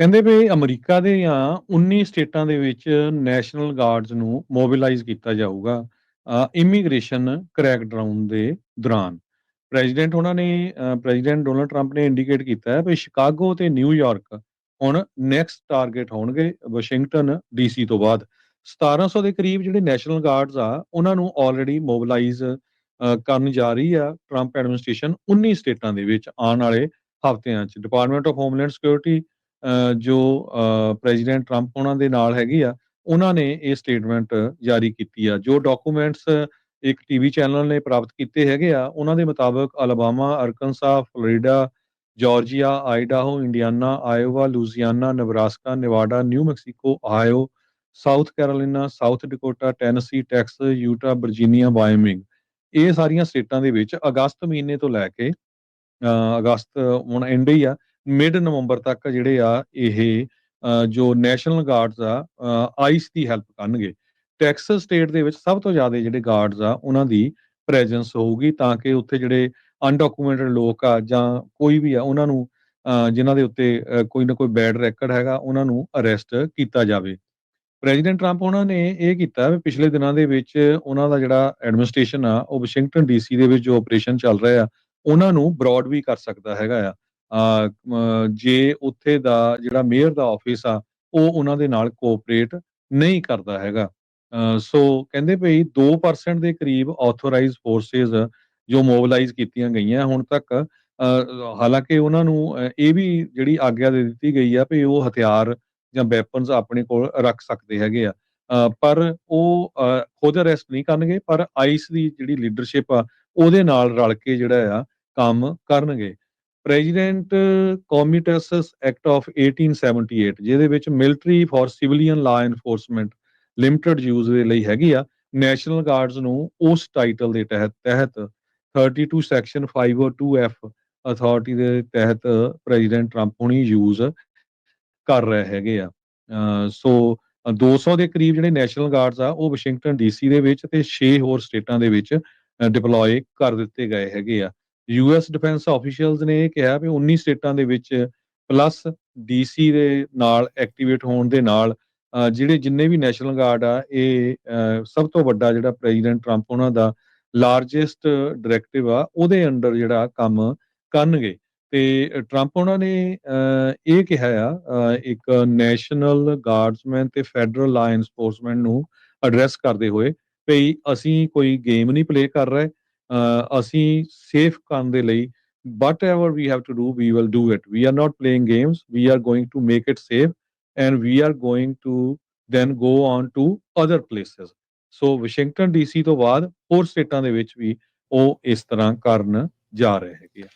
ਕਹਿੰਦੇ ਵੀ ਅਮਰੀਕਾ ਦੀਆਂ 19 ਸਟੇਟਾਂ ਦੇ ਵਿੱਚ ਨੈਸ਼ਨਲ ਗਾਰਡਸ ਨੂੰ ਮੋਬਿਲਾਈਜ਼ ਕੀਤਾ ਜਾਊਗਾ ਇਮੀਗ੍ਰੇਸ਼ਨ ਕਰੈਕ ਡਾਊਨ ਦੇ ਦੌਰਾਨ। ਪ੍ਰੈਜ਼ੀਡੈਂਟ ਉਹਨਾਂ ਨੇ ਪ੍ਰੈਜ਼ੀਡੈਂਟ ਡੋਨਲਡ ਟਰੰਪ ਨੇ ਇੰਡੀਕੇਟ ਕੀਤਾ ਹੈ ਵੀ ਸ਼ਿਕਾਗੋ ਤੇ ਨਿਊਯਾਰਕ ਹੁਣ ਨੈਕਸਟ ਟਾਰਗੇਟ ਹੋਣਗੇ ਵਾਸ਼ਿੰਗਟਨ ਡੀਸੀ ਤੋਂ ਬਾਅਦ। 1700 ਦੇ ਕਰੀਬ ਜਿਹੜੇ ਨੈਸ਼ਨਲ ਗਾਰਡਸ ਆ, ਉਹਨਾਂ ਨੂੰ ਆਲਰੇਡੀ ਮੋਬਿਲਾਈਜ਼ ਕਰਨ ਜਾ ਰਹੀ ਆ ਟਰੰਪ ਐਡਮਿਨਿਸਟ੍ਰੇਸ਼ਨ 19 ਸਟੇਟਾਂ ਦੇ ਵਿੱਚ ਆਉਣ ਵਾਲੇ ਹਫ਼ਤਿਆਂ 'ਚ। ਡਿਪਾਰਟਮੈਂਟ ਆਫ ਹੋਮਲੈਂਡ ਸਿਕਿਉਰਿਟੀ ਜੋ ਪ੍ਰੈਜ਼ੀਡੈਂਟ ਟਰੰਪ ਉਹਨਾਂ ਦੇ ਨਾਲ ਹੈਗੀ ਆ, ਉਹਨਾਂ ਨੇ ਇਹ ਸਟੇਟਮੈਂਟ ਜਾਰੀ ਕੀਤੀ ਆ। ਜੋ ਡਾਕੂਮੈਂਟਸ ਇੱਕ ਟੀਵੀ ਚੈਨਲ ਨੇ ਪ੍ਰਾਪਤ ਕੀਤੇ ਹੈਗੇ ਆ, ਉਹਨਾਂ ਦੇ ਮੁਤਾਬਕ Alabama, Arkansas, Florida, Georgia, Idaho, Indiana, Iowa Louisiana Nebraska, Nevada, New Mexico, Ohio, South Carolina, South Dakota, Tennessee, Texas, Utah, Virginia, Wyoming. ਇਹ ਸਾਰੀਆਂ ਸਟੇਟਾਂ ਦੇ ਵਿੱਚ ਅਗਸਤ ਮਹੀਨੇ ਤੋਂ ਲੈ ਕੇ ਅਗਸਤ ਹੁਣ ਐਂਡ ਹੀ ਆ। ਮਿਡ ਨਵੰਬਰ ਤੱਕ ਜਿਹੜੇ ਆ ਇਹ ਜੋ ਨੈਸ਼ਨਲ ਗਾਰਡਸ ਆ ਆਈਸ ਦੀ ਹੈਲਪ ਕਰਨਗੇ। ਟੈਕਸਸ ਸਟੇਟ ਦੇ ਵਿੱਚ ਸਭ ਤੋਂ ਜ਼ਿਆਦਾ ਜਿਹੜੇ ਗਾਰਡਸ ਆ ਉਹਨਾਂ ਦੀ ਪ੍ਰੈਜ਼ੈਂਸ ਹੋਊਗੀ ਤਾਂ ਕਿ ਉੱਥੇ ਜਿਹੜੇ ਅਨਡਾਕੂਮੈਂਟਡ ਲੋਕ ਆ ਜਾਂ ਕੋਈ ਵੀ ਆ ਉਹਨਾਂ ਨੂੰ ਅ, ਜਿਨ੍ਹਾਂ ਦੇ ਉੱਤੇ ਕੋਈ ਨਾ ਕੋਈ ਬੈਡ ਰੈਕਡ ਹੈਗਾ ਉਹਨਾਂ ਨੂੰ ਅਰੈਸਟ ਕੀਤਾ ਜਾਵੇ। ਪ੍ਰੈਜ਼ੀਡੈਂਟ ਟਰੰਪ ਉਹਨਾਂ ਨੇ ਇਹ ਕੀਤਾ ਵੀ ਪਿਛਲੇ ਦਿਨਾਂ ਦੇ ਵਿੱਚ ਉਹਨਾਂ ਦਾ ਜਿਹੜਾ ਐਡਮਿਨਿਸਟ੍ਰੇਸ਼ਨ ਆ ਉਹ ਵਾਸ਼ਿੰਗਟਨ ਡੀਸੀ ਦੇ ਵਿੱਚ ਜੋ ਆਪਰੇਸ਼ਨ ਚੱਲ ਰਿਹਾ ਆ ਉਹਨਾਂ ਨੂੰ ਬ੍ਰੌਡ ਵੀ ਕਰ ਸਕਦਾ ਹੈਗਾ ਆ। ਜੇ ਉੱਥੇ ਦਾ ਜਿਹੜਾ ਮੇਅਰ ਦਾ ਆਫਿਸ ਆ, ਉਹ ਉਹਨਾਂ ਦੇ ਨਾਲ ਕੋਆਪਰੇਟ ਨਹੀਂ ਕਰਦਾ ਹੈਗਾ। ਸੋ ਕਹਿੰਦੇ ਭਈ 2% ਦੇ ਕਰੀਬ ਆਥੋਰਾਈਜ਼ਡ ਫੋਰਸਸ ਜੋ ਮੋਬਿਲਾਈਜ਼ ਕੀਤੀਆਂ ਗਈਆਂ ਹੁਣ ਤੱਕ ਹਾਲਾਂਕਿ ਉਹਨਾਂ ਨੂੰ ਇਹ ਵੀ ਜਿਹੜੀ ਆਗਿਆ ਦੇ ਦਿੱਤੀ ਗਈ ਆ ਵੀ ਉਹ ਹਥਿਆਰ ਜਾਂ ਵੈਪਨਸ ਆਪਣੇ ਕੋਲ ਰੱਖ ਸਕਦੇ ਹੈਗੇ ਆ। ਪਰ ਉਹ ਖੁਦ ਅਰੈਸਟ ਨਹੀਂ ਕਰਨਗੇ, ਪਰ ਆਈਸ ਦੀ ਜਿਹੜੀ ਲੀਡਰਸ਼ਿਪ ਆ, ਉਹਦੇ ਨਾਲ ਰਲ ਕੇ ਜਿਹੜਾ ਆ, ਕੰਮ ਕਰਨਗੇ। ਪ੍ਰੈਜ਼ੀਡੈਂਟ ਕੋਮਿਟਸਸ ਐਕਟ ਆਫ 1878 ਜਿਹਦੇ ਵਿੱਚ military for civilian law enforcement limited use ਦੇ ਲਈ ਹੈਗੀ ਆ ਨੈਸ਼ਨਲ ਗਾਰਡਸ ਨੂੰ ਉਸ ਟਾਈਟਲ ਦੇ ਤਹਿਤ ਤਹਿਤ 32 ਸੈਕਸ਼ਨ 502 ਐਫ ਅਥਾਰਟੀ ਦੇ ਤਹਿਤ ਪ੍ਰੈਜ਼ੀਡੈਂਟ ਟਰੰਪ ਹੁਣੀ ਯੂਜ਼ ਕਰ ਰਹੇ ਹੈਗੇ ਆ। ਸੋ ਅ, 200 ਦੇ ਕਰੀਬ ਜਿਹੜੇ ਨੈਸ਼ਨਲ ਗਾਰਡਸ ਆ ਉਹ ਵਾਸ਼ਿੰਗਟਨ ਡੀਸੀ ਦੇ ਵਿੱਚ ਤੇ 6 ਹੋਰ ਸਟੇਟਾਂ ਦੇ ਵਿੱਚ ਡਿਪਲੋਏ ਕਰ ਦਿੱਤੇ ਗਏ ਹੈਗੇ ਆ। ਯੂਐਸ ਡਿਫੈਂਸ ਆਫੀਸ਼ੀਅਲਸ ਨੇ ਇਹ ਕਿਹਾ ਵੀ 19 ਸਟੇਟਾਂ ਦੇ ਵਿੱਚ ਪਲੱਸ ਡੀਸੀ ਦੇ ਨਾਲ ਐਕਟੀਵੇਟ ਹੋਣ ਦੇ ਨਾਲ ਜਿਹੜੇ ਜਿੰਨੇ ਵੀ ਨੈਸ਼ਨਲ ਗਾਰਡ ਆ, ਇਹ ਸਭ ਤੋਂ ਵੱਡਾ ਜਿਹੜਾ ਪ੍ਰੈਜ਼ੀਡੈਂਟ ਟਰੰਪ ਉਹਨਾਂ ਦਾ ਲਾਰਜੈਸਟ ਡਾਇਰੈਕਟਿਵ ਆ, ਉਹਦੇ ਅੰਡਰ ਜਿਹੜਾ ਕੰਮ ਕਰਨਗੇ। ਤੇ ਟਰੰਪ ਉਹਨਾਂ ਨੇ ਇਹ ਕਿਹਾ ਆ ਇੱਕ ਨੈਸ਼ਨਲ ਗਾਰਡਸਮੈਨ ਤੇ ਫੈਡਰਲ ਲਾ ਐਨਫੋਰਸਮੈਂਟ ਨੂੰ ਐਡਰੈਸ ਕਰਦੇ ਹੋਏ, ਭਈ ਅਸੀਂ ਕੋਈ ਗੇਮ ਨਹੀਂ ਪਲੇ ਕਰ ਰਹੇ ਅਸੀਂ ਸੇਫ ਕਰਨ ਦੇ ਲਈ whatever we have to do we will do it we are not playing games we are going to make it safe and we are going to then go on to other places so Washington D C ਤੋਂ ਬਾਅਦ ਹੋਰ ਸਟੇਟਾਂ ਦੇ ਵਿੱਚ ਵੀ ਉਹ ਇਸ ਤਰ੍ਹਾਂ ਕਰਨ ਜਾ ਰਹੇ ਹੈਗੇ ਆ